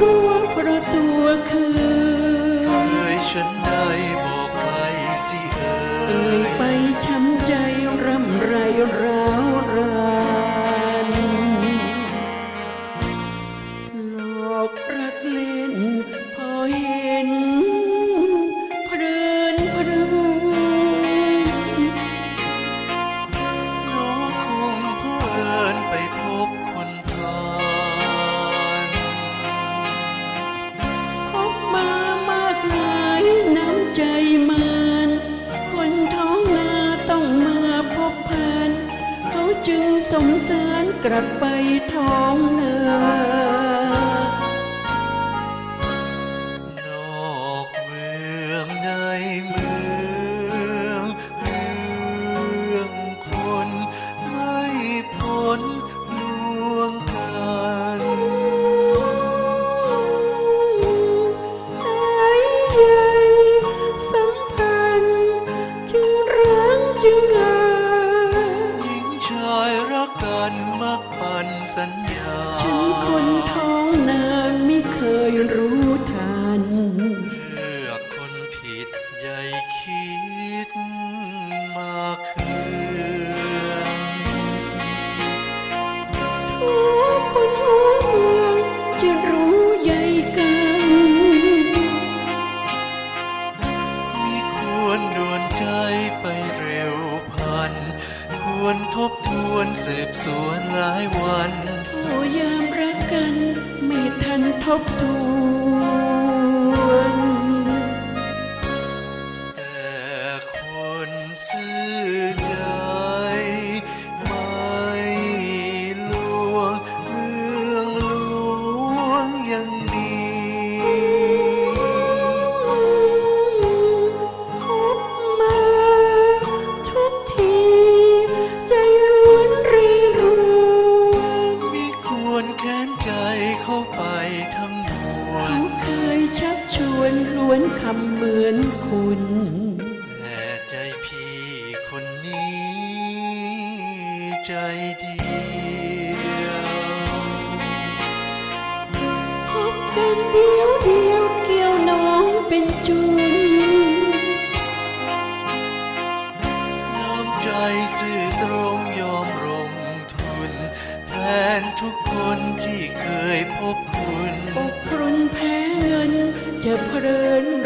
ร่วเพราะตัวเคยเคยฉัน ใจมันคนท้องนาต้องมาพบผ่าน เขาจึงสงสารกลับไปท้องนานอกเมืองในเมือง สัญญา ฉันคนท้องนาไม่เคยรู้ทาง วนทบทวนสืบสวนหลายวันโอ้ยามรักกัน ไม่ทันทบทวน ชักชวนล้วนคำเหมือนคุณ แต่ใจพี่คนนี้ ใจเดียวพบกันเดียวเดียวเกี่ยวน้องเป็นจุนน้ำใจซื่อตรงยอมลงทุน แทนทุกคนที่เคยพบคุณอกรุน จะเพลิน